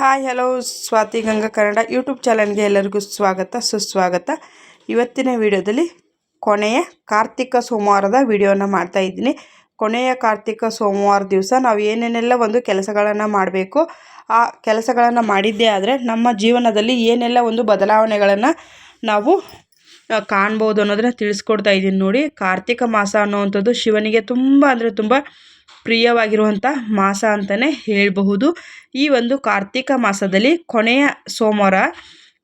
Hi hello Swathi Ganga Kannada YouTube ಚಾನಲ್ಗೆ ಎಲ್ಲರಿಗೂ ಸ್ವಾಗತ, ಸುಸ್ವಾಗತ. ಇವತ್ತಿನ ವಿಡಿಯೋದಲ್ಲಿ ಕೊನೆಯ ಕಾರ್ತಿಕ ಸೋಮವಾರದ ವಿಡಿಯೋನ ಮಾಡ್ತಾ ಇದ್ದೀನಿ. ಕೊನೆಯ ಕಾರ್ತಿಕ ಸೋಮವಾರ ದಿವಸ ನಾವು ಏನೇನೆಲ್ಲ ಒಂದು ಕೆಲಸಗಳನ್ನು ಮಾಡಬೇಕು, ಆ ಕೆಲಸಗಳನ್ನು ಮಾಡಿದ್ದೇ ಆದರೆ ನಮ್ಮ ಜೀವನದಲ್ಲಿ ಏನೆಲ್ಲ ಒಂದು ಬದಲಾವಣೆಗಳನ್ನು ನಾವು ಕಾಣ್ಬೋದು ಅನ್ನೋದನ್ನ ತಿಳಿಸ್ಕೊಡ್ತಾ ಇದ್ದೀನಿ ನೋಡಿ. ಕಾರ್ತಿಕ ಮಾಸ ಅನ್ನುವಂಥದ್ದು ಶಿವನಿಗೆ ತುಂಬ ಅಂದರೆ ತುಂಬ ಪ್ರಿಯವಾಗಿರುವಂಥ ಮಾಸ ಅಂತಲೇ ಹೇಳಬಹುದು. ಈ ಒಂದು ಕಾರ್ತಿಕ ಮಾಸದಲ್ಲಿ ಕೊನೆಯ ಸೋಮವಾರ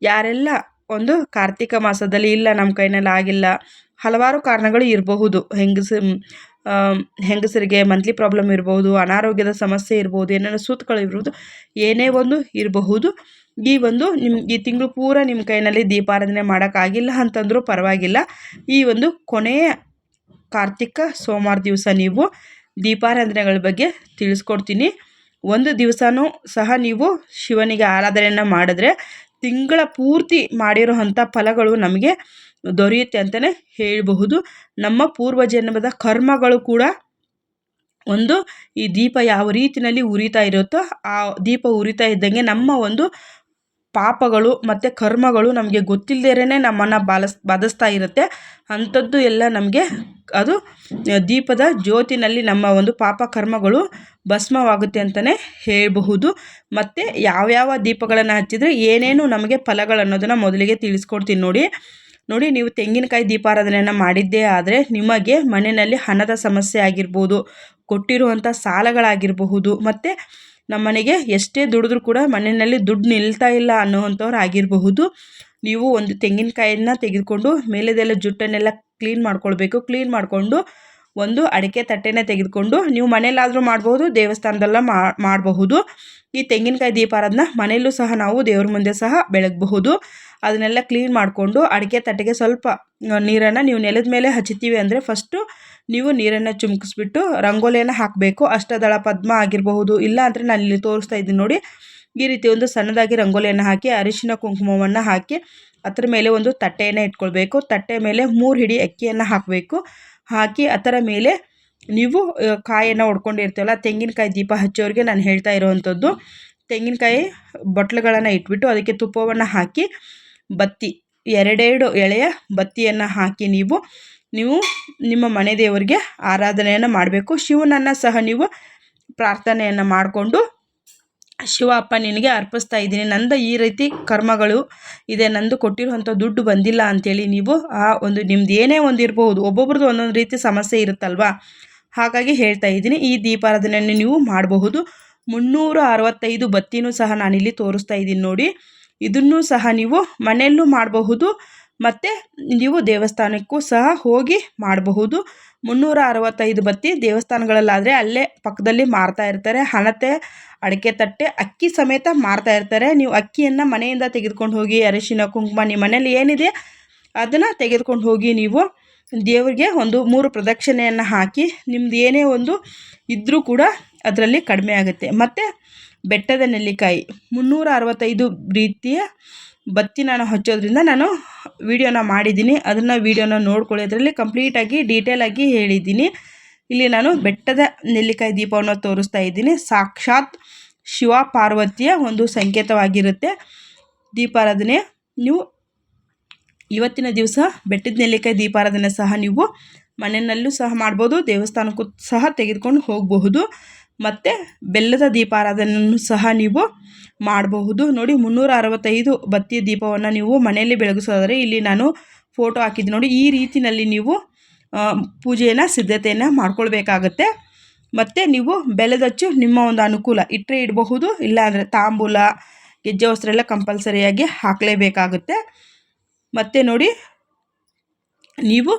ಯಾರೆಲ್ಲ ಒಂದು ಕಾರ್ತಿಕ ಮಾಸದಲ್ಲಿ ಇಲ್ಲ ನಮ್ಮ ಕೈನಲ್ಲಿ ಆಗಿಲ್ಲ ಹಲವಾರು ಕಾರಣಗಳು ಇರಬಹುದು. ಹೆಂಗಸ ಹೆಂಗಸರಿಗೆ ಮಂತ್ಲಿ ಪ್ರಾಬ್ಲಮ್ ಇರಬಹುದು, ಅನಾರೋಗ್ಯದ ಸಮಸ್ಯೆ ಇರ್ಬೋದು ಏನೇನೋ ಸೂತ್ಗಳು ಇರ್ಬೋದು ಏನೇ ಒಂದು ಇರಬಹುದು. ಈ ಒಂದು ನಿಮ್ಮ ಈ ತಿಂಗಳು ಪೂರ ನಿಮ್ಮ ಕೈನಲ್ಲಿ ದೀಪಾರಾಧನೆ ಮಾಡೋಕ್ಕಾಗಿಲ್ಲ ಅಂತಂದರೂ ಪರವಾಗಿಲ್ಲ. ಈ ಒಂದು ಕೊನೆಯ ಕಾರ್ತಿಕ ಸೋಮವಾರ ದಿವಸ ನೀವು ದೀಪಾರಾಧನೆಗಳ ಬಗ್ಗೆ ತಿಳಿಸ್ಕೊಡ್ತೀನಿ. ಒಂದು ದಿವಸನೂ ಸಹ ನೀವು ಶಿವನಿಗೆ ಆರಾಧನೆಯನ್ನು ಮಾಡಿದ್ರೆ ತಿಂಗಳ ಪೂರ್ತಿ ಮಾಡಿರೋವಂಥ ಫಲಗಳು ನಮಗೆ ದೊರೆಯುತ್ತೆ ಅಂತಲೇ ಹೇಳಬಹುದು. ನಮ್ಮ ಪೂರ್ವ ಜನ್ಮದ ಕರ್ಮಗಳು ಕೂಡ ಒಂದು ಈ ದೀಪ ಯಾವ ರೀತಿಯಲ್ಲಿ ಉರಿತಾ ಇರುತ್ತೋ ಆ ದೀಪ ಉರಿತಾ ಇದ್ದಂಗೆ ನಮ್ಮ ಒಂದು ಪಾಪಗಳು ಮತ್ತು ಕರ್ಮಗಳು ನಮಗೆ ಗೊತ್ತಿಲ್ಲದೇನೆ ನಮ್ಮನ್ನು ಬಾಲಸ್ ಬಾಧಿಸ್ತಾ ಇರುತ್ತೆ. ಅಂಥದ್ದು ಎಲ್ಲ ನಮಗೆ ಅದು ದೀಪದ ಜ್ಯೋತಿನಲ್ಲಿ ನಮ್ಮ ಒಂದು ಪಾಪ ಕರ್ಮಗಳು ಭಸ್ಮವಾಗುತ್ತೆ ಅಂತಲೇ ಹೇಳಬಹುದು. ಮತ್ತು ಯಾವ್ಯಾವ ದೀಪಗಳನ್ನು ಹಚ್ಚಿದರೆ ಏನೇನು ನಮಗೆ ಫಲಗಳನ್ನೋದನ್ನು ಮೊದಲಿಗೆ ತಿಳಿಸ್ಕೊಡ್ತೀನಿ ನೋಡಿ. ನೋಡಿ, ನೀವು ತೆಂಗಿನಕಾಯಿ ದೀಪಾರಾಧನೆಯನ್ನು ಮಾಡಿದ್ದೇ ಆದರೆ ನಿಮಗೆ ಮನೆಯಲ್ಲಿ ಹಣದ ಸಮಸ್ಯೆ ಆಗಿರ್ಬೋದು ಕೊಟ್ಟಿರುವಂಥ ಸಾಲಗಳಾಗಿರಬಹುದು, ಮತ್ತು ನಮ್ಮ ಮನೆಗೆ ಎಷ್ಟೇ ದುಡಿದ್ರೂ ಕೂಡ ಮನೆಯಲ್ಲಿ ದುಡ್ಡು ನಿಲ್ತಾ ಇಲ್ಲ ಅನ್ನುವಂಥವ್ರು ಆಗಿರಬಹುದು. ನೀವು ಒಂದು ತೆಂಗಿನಕಾಯಿನ ತೆಗೆದುಕೊಂಡು ಮೇಲೆದೆಲ್ಲ ಜುಟ್ಟನ್ನೆಲ್ಲ ಕ್ಲೀನ್ ಮಾಡ್ಕೊಳ್ಬೇಕು. ಕ್ಲೀನ್ ಮಾಡಿಕೊಂಡು ಒಂದು ಅಡಿಕೆ ತಟ್ಟೆನ ತೆಗೆದುಕೊಂಡು ನೀವು ಮನೆಯಲ್ಲಾದರೂ ಮಾಡ್ಬೋದು ದೇವಸ್ಥಾನದಲ್ಲ ಮಾಡಬಹುದು. ಈ ತೆಂಗಿನಕಾಯಿ ದೀಪಾರಾಧನ ಮನೆಯಲ್ಲೂ ಸಹ ನಾವು ದೇವ್ರ ಮುಂದೆ ಸಹ ಬೆಳಗಬಹುದು. ಅದನ್ನೆಲ್ಲ ಕ್ಲೀನ್ ಮಾಡಿಕೊಂಡು ಅಡಿಕೆ ತಟ್ಟೆಗೆ ಸ್ವಲ್ಪ ನೀರನ್ನು ನೀವು ನೆಲದ ಮೇಲೆ ಹಚ್ಚುತ್ತೀವಿ ಅಂದರೆ ಫಸ್ಟು ನೀವು ನೀರನ್ನು ಚುಮ್ಕಿಸ್ಬಿಟ್ಟು ರಂಗೋಲಿಯನ್ನು ಹಾಕಬೇಕು. ಅಷ್ಟದಳ ಪದ್ಮ ಆಗಿರಬಹುದು, ಇಲ್ಲ ಅಂದರೆ ನಾನು ಇಲ್ಲಿ ತೋರಿಸ್ತಾ ಇದ್ದೀನಿ ನೋಡಿ. ಈ ರೀತಿ ಒಂದು ಸಣ್ಣದಾಗಿ ರಂಗೋಲಿಯನ್ನು ಹಾಕಿ, ಅರಿಶಿನ ಕುಂಕುಮವನ್ನು ಹಾಕಿ, ಅದರ ಮೇಲೆ ಒಂದು ತಟ್ಟೆಯನ್ನು ಇಟ್ಕೊಳ್ಬೇಕು. ತಟ್ಟೆ ಮೇಲೆ ಮೂರು ಹಿಡಿ ಅಕ್ಕಿಯನ್ನು ಹಾಕಬೇಕು. ಹಾಕಿ ಅದರ ಮೇಲೆ ನೀವು ಕಾಯನ್ನು ಹೊಡ್ಕೊಂಡಿರ್ತೀವಲ್ಲ ತೆಂಗಿನಕಾಯಿ ದೀಪ ಹಚ್ಚೋರಿಗೆ ನಾನು ಹೇಳ್ತಾ ಇರೋವಂಥದ್ದು. ತೆಂಗಿನಕಾಯಿ ಬಟ್ಲುಗಳನ್ನು ಇಟ್ಬಿಟ್ಟು ಅದಕ್ಕೆ ತುಪ್ಪವನ್ನು ಹಾಕಿ ಬತ್ತಿ, ಎರಡೆರಡು ಎಳೆಯ ಬತ್ತಿಯನ್ನು ಹಾಕಿ ನೀವು ನೀವು ನಿಮ್ಮ ಮನೆ ದೇವರಿಗೆ ಆರಾಧನೆಯನ್ನು ಮಾಡಬೇಕು. ಶಿವನನ್ನು ಸಹ ನೀವು ಪ್ರಾರ್ಥನೆಯನ್ನು ಮಾಡಿಕೊಂಡು ಶಿವ ಅಪ್ಪ ನಿನಗೆ ಅರ್ಪಿಸ್ತಾ ಇದ್ದೀನಿ. ನಂದು ಈ ರೀತಿ ಕರ್ಮಗಳು ಇದೆ. ನಂದು ಕೊಟ್ಟಿರುವಂಥ ದುಡ್ಡು ಬಂದಿಲ್ಲ ಅಂಥೇಳಿ ನೀವು ಆ ಒಂದು ನಿಮ್ದು ಏನೇ ಒಂದು ಇರಬಹುದು, ಒಬ್ಬೊಬ್ರದ್ದು ಒಂದೊಂದು ರೀತಿ ಸಮಸ್ಯೆ ಇರುತ್ತಲ್ವಾ? ಹಾಗಾಗಿ ಹೇಳ್ತಾ ಇದ್ದೀನಿ. ಈ ದೀಪಾರಾಧನೆಯನ್ನು ನೀವು ಮಾಡಬಹುದು. ಮುನ್ನೂರ ಅರವತ್ತೈದು ಬತ್ತಿನೂ ಸಹ ನಾನಿಲ್ಲಿ ತೋರಿಸ್ತಾ ಇದ್ದೀನಿ ನೋಡಿ. ಇದನ್ನೂ ಸಹ ನೀವು ಮನೆಯಲ್ಲೂ ಮಾಡಬಹುದು. ಮತ್ತು ನೀವು ದೇವಸ್ಥಾನಕ್ಕೂ ಸಹ ಹೋಗಿ ಮಾಡಬಹುದು. ಮುನ್ನೂರ ಅರವತ್ತೈದು ಬತ್ತಿ ದೇವಸ್ಥಾನಗಳಲ್ಲಾದರೆ ಅಲ್ಲೇ ಪಕ್ಕದಲ್ಲಿ ಮಾರ್ತಾ ಇರ್ತಾರೆ. ಹಣತೆ, ಅಡಿಕೆ ತಟ್ಟೆ, ಅಕ್ಕಿ ಸಮೇತ ಮಾರ್ತಾ ಇರ್ತಾರೆ. ನೀವು ಅಕ್ಕಿಯನ್ನು ಮನೆಯಿಂದ ತೆಗೆದುಕೊಂಡು ಹೋಗಿ ಅರಿಶಿನ, ಕುಂಕುಮ ನಿಮ್ಮ ಮನೇಲಿ ಏನಿದೆ ಅದನ್ನು ತೆಗೆದುಕೊಂಡು ಹೋಗಿ ನೀವು ದೇವರಿಗೆ ಒಂದು ಮೂರು ಪ್ರದಕ್ಷಿಣೆಯನ್ನು ಹಾಕಿ ನಿಮ್ದು ಏನೇ ಒಂದು ಇದ್ದರೂ ಕೂಡ ಅದರಲ್ಲಿ ಕಡಿಮೆ ಆಗುತ್ತೆ. ಮತ್ತು ಬೆಟ್ಟದ ನೆಲ್ಲಿಕಾಯಿ. ಮುನ್ನೂರ ಅರವತ್ತೈದು ರೀತಿಯ ನಾನು ಹಚ್ಚೋದ್ರಿಂದ ನಾನು ವಿಡಿಯೋನ ಮಾಡಿದ್ದೀನಿ. ಅದನ್ನು ವಿಡಿಯೋನ ನೋಡ್ಕೊಳ್ಳಿ. ಅದರಲ್ಲಿ ಕಂಪ್ಲೀಟಾಗಿ ಡೀಟೇಲಾಗಿ ಹೇಳಿದ್ದೀನಿ. ಇಲ್ಲಿ ನಾನು ಬೆಟ್ಟದ ನೆಲ್ಲಿಕಾಯಿ ದೀಪವನ್ನು ತೋರಿಸ್ತಾ ಇದ್ದೀನಿ. ಸಾಕ್ಷಾತ್ ಶಿವ ಪಾರ್ವತಿಯ ಒಂದು ಸಂಕೇತವಾಗಿರುತ್ತೆ ದೀಪಾರಾಧನೆ. ನೀವು ಇವತ್ತಿನ ದಿವಸ ಬೆಟ್ಟದ ನೆಲ್ಲಿಕಾಯಿ ದೀಪಾರಾಧನೆ ಸಹ ನೀವು ಮನೆಯಲ್ಲೂ ಸಹ ಮಾಡ್ಬೋದು, ದೇವಸ್ಥಾನಕ್ಕೂ ಸಹ ತೆಗೆದುಕೊಂಡು ಹೋಗಬಹುದು. ಮತ್ತು ಬೆಲ್ಲದ ದೀಪಾರಾಧನೆಯನ್ನು ಸಹ ನೀವು ಮಾಡಬಹುದು. ನೋಡಿ ಮುನ್ನೂರ ಅರವತ್ತೈದು ಬತ್ತಿ ದೀಪವನ್ನು ನೀವು ಮನೆಯಲ್ಲಿ ಬೆಳಗಿಸೋದಾದರೆ ಇಲ್ಲಿ ನಾನು ಫೋಟೋ ಹಾಕಿದ್ದು. ನೋಡಿ, ಈ ರೀತಿಯಲ್ಲಿ ನೀವು ಪೂಜೆಯನ್ನು, ಸಿದ್ಧತೆಯನ್ನು ಮಾಡ್ಕೊಳ್ಬೇಕಾಗತ್ತೆ. ಮತ್ತು ನೀವು ಬೆಲ್ಲದಚ್ಚು ನಿಮ್ಮ ಒಂದು ಅನುಕೂಲ ಇಟ್ಟರೆ ಇಡಬಹುದು. ಇಲ್ಲಾಂದರೆ ತಾಂಬೂಲ, ಗೆಜ್ಜೆ ವಸ್ತ್ರ ಎಲ್ಲ ಕಂಪಲ್ಸರಿಯಾಗಿ ಹಾಕಲೇಬೇಕಾಗುತ್ತೆ. ಮತ್ತು ನೋಡಿ, ನೀವು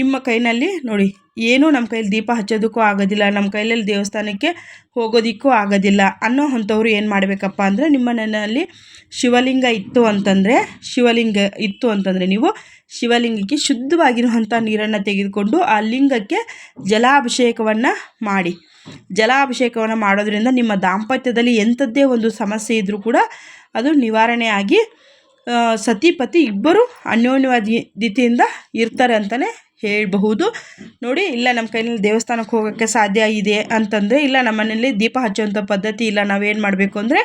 ನಿಮ್ಮ ಕೈನಲ್ಲಿ ನೋಡಿ ಏನೂ ನಮ್ಮ ಕೈಯಲ್ಲಿ ದೀಪ ಹಚ್ಚೋದಕ್ಕೂ ಆಗೋದಿಲ್ಲ, ನಮ್ಮ ಕೈಯಲ್ಲಿ ದೇವಸ್ಥಾನಕ್ಕೆ ಹೋಗೋದಕ್ಕೂ ಆಗೋದಿಲ್ಲ ಅನ್ನೋ ಅಂಥವ್ರು ಏನು ಮಾಡಬೇಕಪ್ಪ ಅಂದರೆ ನಿಮ್ಮ ಮನೆಯಲ್ಲಿ ಶಿವಲಿಂಗ ಇತ್ತು ಅಂತಂದರೆ, ಶಿವಲಿಂಗ ಇತ್ತು ಅಂತಂದರೆ ನೀವು ಶಿವಲಿಂಗಕ್ಕೆ ಶುದ್ಧವಾಗಿರುವಂಥ ನೀರನ್ನು ತೆಗೆದುಕೊಂಡು ಆ ಲಿಂಗಕ್ಕೆ ಜಲಾಭಿಷೇಕವನ್ನು ಮಾಡಿ. ಜಲಾಭಿಷೇಕವನ್ನು ಮಾಡೋದ್ರಿಂದ ನಿಮ್ಮ ದಾಂಪತ್ಯದಲ್ಲಿ ಎಂಥದ್ದೇ ಒಂದು ಸಮಸ್ಯೆ ಇದ್ದರೂ ಕೂಡ ಅದು ನಿವಾರಣೆಯಾಗಿ ಸತಿಪತಿ ಇಬ್ಬರು ಇಬ್ಬರು ಅನ್ಯೋನ್ಯವಾದಿತೆಯಿಂದ ಇರ್ತಾರೆ ಅಂತಲೇ ಹೇಳಬಹುದು. ನೋಡಿ, ಇಲ್ಲ ನಮ್ಮ ಕೈಯಲ್ಲಿ ದೇವಸ್ಥಾನಕ್ಕೆ ಹೋಗೋಕ್ಕೆ ಸಾಧ್ಯ ಇದೆ ಅಂತಂದರೆ, ಇಲ್ಲ ನಮ್ಮ ಮನೇಲಿ ದೀಪ ಹಚ್ಚುವಂಥ ಪದ್ಧತಿ ಇಲ್ಲ, ನಾವೇನು ಮಾಡಬೇಕು ಅಂದರೆ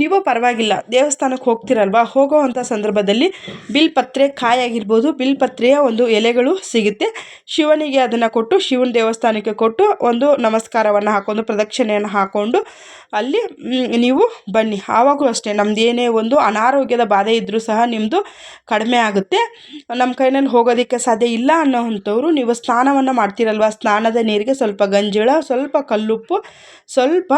ನೀವು ಪರವಾಗಿಲ್ಲ, ದೇವಸ್ಥಾನಕ್ಕೆ ಹೋಗ್ತಿರಲ್ವಾ? ಹೋಗೋವಂಥ ಸಂದರ್ಭದಲ್ಲಿ ಬಿಲ್ಪತ್ರೆ ಕಾಯಿ ಆಗಿರ್ಬೋದು ಬಿಲ್ಪತ್ರೆಯ ಒಂದು ಎಲೆಗಳು ಸಿಗುತ್ತೆ. ಶಿವನಿಗೆ ಅದನ್ನು ಕೊಟ್ಟು, ಶಿವನ ದೇವಸ್ಥಾನಕ್ಕೆ ಕೊಟ್ಟು ಒಂದು ನಮಸ್ಕಾರವನ್ನು ಹಾಕೊಂಡು, ಪ್ರದಕ್ಷಿಣೆಯನ್ನು ಹಾಕ್ಕೊಂಡು ಅಲ್ಲಿ ನೀವು ಬನ್ನಿ. ಆವಾಗಲೂ ಅಷ್ಟೇ, ನಮ್ದು ಏನೇ ಒಂದು ಅನಾರೋಗ್ಯದ ಬಾಧೆ ಇದ್ದರೂ ಸಹ ನಿಮ್ಮದು ಕಡಿಮೆ ಆಗುತ್ತೆ. ನಮ್ಮ ಕೈನಲ್ಲಿ ಹೋಗೋದಕ್ಕೆ ಸಾಧ್ಯ ಇಲ್ಲ ಅನ್ನೋ ಅಂಥವ್ರು, ನೀವು ಸ್ನಾನವನ್ನು ಮಾಡ್ತೀರಲ್ವ? ಸ್ನಾನದ ನೀರಿಗೆ ಸ್ವಲ್ಪ ಗಂಜಳ ಸ್ವಲ್ಪ ಕಲ್ಲುಪ್ಪು, ಸ್ವಲ್ಪ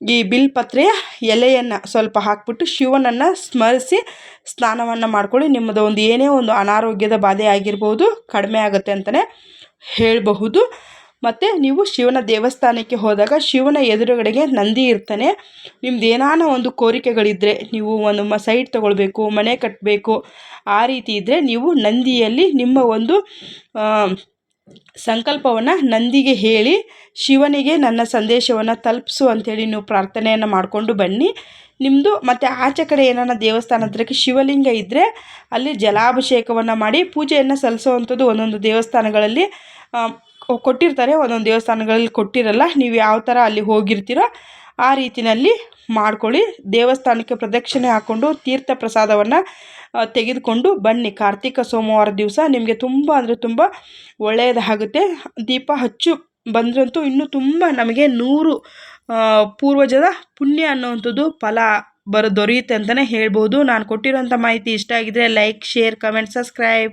ಈ ಬಿಲ್ಪತ್ರೆಯ ಎಲೆಯನ್ನು ಸ್ವಲ್ಪ ಹಾಕ್ಬಿಟ್ಟು ಶಿವನನ್ನು ಸ್ಮರಿಸಿ ಸ್ನಾನವನ್ನು ಮಾಡಿಕೊಳ್ಳಿ. ನಿಮ್ಮದು ಒಂದು ಏನೇ ಒಂದು ಅನಾರೋಗ್ಯದ ಬಾಧೆ ಆಗಿರ್ಬೋದು ಕಡಿಮೆ ಆಗುತ್ತೆ ಅಂತಲೇ ಹೇಳಬಹುದು. ಮತ್ತು ನೀವು ಶಿವನ ದೇವಸ್ಥಾನಕ್ಕೆ ಹೋದಾಗ ಶಿವನ ಎದುರುಗಡೆಗೆ ನಂದಿ ಇರ್ತಾನೆ. ನಿಮ್ದು ಏನಾನ ಒಂದು ಕೋರಿಕೆಗಳಿದ್ದರೆ ನೀವು ಒಂದು ಮ ಸೈಟ್ ತೊಗೊಳ್ಬೇಕು, ಮನೆ ಕಟ್ಟಬೇಕು ಆ ರೀತಿ ಇದ್ದರೆ ನೀವು ನಂದಿಯಲ್ಲಿ ನಿಮ್ಮ ಒಂದು ಸಂಕಲ್ಪವನ್ನು ನಂದಿಗೆ ಹೇಳಿ, ಶಿವನಿಗೆ ನನ್ನ ಸಂದೇಶವನ್ನು ತಲುಪಿಸು ಅಂಥೇಳಿ ನೀವು ಪ್ರಾರ್ಥನೆಯನ್ನು ಮಾಡಿಕೊಂಡು ಬನ್ನಿ. ನಿಮ್ಮದು ಮತ್ತು ಆಚೆ ಕಡೆ ಏನಾರ ದೇವಸ್ಥಾನ ಹತ್ರಕ್ಕೆ ಶಿವಲಿಂಗ ಇದ್ದರೆ ಅಲ್ಲಿ ಜಲಾಭಿಷೇಕವನ್ನು ಮಾಡಿ ಪೂಜೆಯನ್ನು ಸಲ್ಲಿಸೋವಂಥದ್ದು ಒಂದೊಂದು ದೇವಸ್ಥಾನಗಳಲ್ಲಿ ಕೊಟ್ಟಿರ್ತಾರೆ, ಒಂದೊಂದು ದೇವಸ್ಥಾನಗಳಲ್ಲಿ ಕೊಟ್ಟಿರಲ್ಲ, ನೀವು ಯಾವ ಥರ ಅಲ್ಲಿ ಹೋಗಿರ್ತೀರೋ ಆ ರೀತಿಯಲ್ಲಿ ಮಾಡ್ಕೊಳ್ಳಿ. ದೇವಸ್ಥಾನಕ್ಕೆ ಪ್ರದಕ್ಷಿಣೆ ಹಾಕ್ಕೊಂಡು ತೀರ್ಥ ಪ್ರಸಾದವನ್ನು ತೆಗೆದುಕೊಂಡು ಬನ್ನಿ. ಕಾರ್ತಿಕ ಸೋಮವಾರ ದಿವಸ ನಿಮಗೆ ತುಂಬ ಅಂದರೆ ತುಂಬ ಒಳ್ಳೆಯದಾಗುತ್ತೆ. ದೀಪ ಹಚ್ಚು ಬಂದ್ರಂತೂ ಇನ್ನೂ ತುಂಬ ನಮಗೆ ನೂರು ಪೂರ್ವಜದ ಪುಣ್ಯ ಅನ್ನುವಂಥದ್ದು ಫಲ ಬರೋ, ದೊರೆಯುತ್ತೆ ಅಂತಲೇ ಹೇಳ್ಬೋದು. ನಾನು ಕೊಟ್ಟಿರೋಂಥ ಮಾಹಿತಿ ಇಷ್ಟ ಆಗಿದ್ದರೆ ಲೈಕ್, ಶೇರ್, ಕಮೆಂಟ್, ಸಬ್ಸ್ಕ್ರೈಬ್.